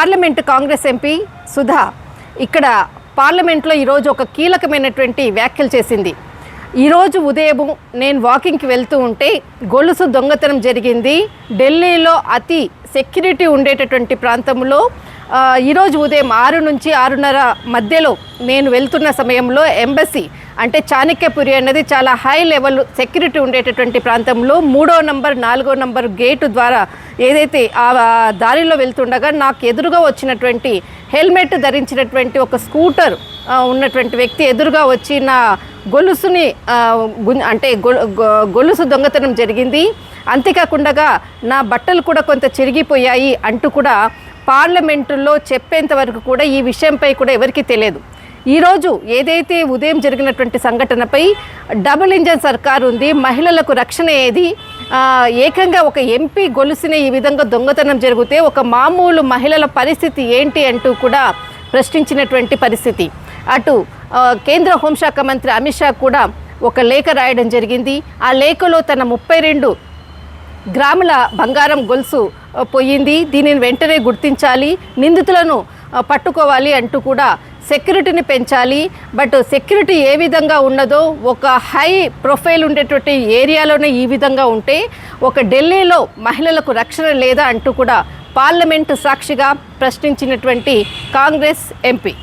Parliament Congress MP Sudha ఇక్కడ పార్లమెంట్లో ఈరోజు ఒక కీలకమైనటువంటి వ్యాఖ్యలు చేసింది. ఈరోజు ఉదయం నేను వాకింగ్కి వెళ్తూ ఉంటే గొలుసు దొంగతనం జరిగింది. ఢిల్లీలో అతి సెక్యూరిటీ ఉండేటటువంటి ప్రాంతంలో ఈరోజు ఉదయం ఆరు నుంచి ఆరున్నర మధ్యలో నేను వెళ్తున్న సమయంలో ఎంబసీ అంటే చాణక్యపురి అన్నది చాలా హై లెవెల్ సెక్యూరిటీ ఉండేటటువంటి ప్రాంతంలో మూడో నంబర్ నాలుగో నంబర్ గేటు ద్వారా ఏదైతే ఆ దారిలో వెళ్తుండగా నాకు ఎదురుగా వచ్చినటువంటి హెల్మెట్ ధరించినటువంటి ఒక స్కూటర్ ఉన్నటువంటి వ్యక్తి ఎదురుగా వచ్చి నా గొలుసుని గుం- అంటే గొలుసు దొంగతనం జరిగింది. అంతేకాకుండా నా బట్టలు కూడా కొంత చిరిగిపోయాయి అంటూ కూడా పార్లమెంటులో చెప్పేంత వరకు కూడా ఈ విషయంపై కూడా ఎవరికీ తెలియదు. ఈరోజు ఏదైతే ఉదయం జరిగినటువంటి సంఘటనపై డబుల్ ఇంజన్ సర్కార్ ఉంది మహిళలకు రక్షణ ఏది ఏకంగా ఒక ఎంపీ గొలుసుని ఈ విధంగా దొంగతనం జరిగితే ఒక మామూలు మహిళల పరిస్థితి ఏంటి అంటూ కూడా ప్రశ్నించినటువంటి పరిస్థితి. అటు కేంద్ర హోంశాఖ మంత్రి అమిత్ షా కూడా ఒక లేఖ రాయడం జరిగింది. ఆ లేఖలో తన ముప్పై రెండు గ్రాముల బంగారం గొలుసు పోయింది. దీనిని వెంటనే గుర్తించాలి. నిందితులను పట్టుకోవాలి అంటూ కూడా సెక్యూరిటీని పెంచాలి. బట్ సెక్యూరిటీ ఏ విధంగా ఉన్నదో ఒక హై ప్రొఫైల్ ఉండేటువంటి ఏరియాలోనే ఈ విధంగా ఉంటే ఒక ఢిల్లీలో మహిళలకు రక్షణ లేదా అంటూ కూడా పార్లమెంటు సాక్షిగా ప్రశ్నించినటువంటి కాంగ్రెస్ ఎంపీ.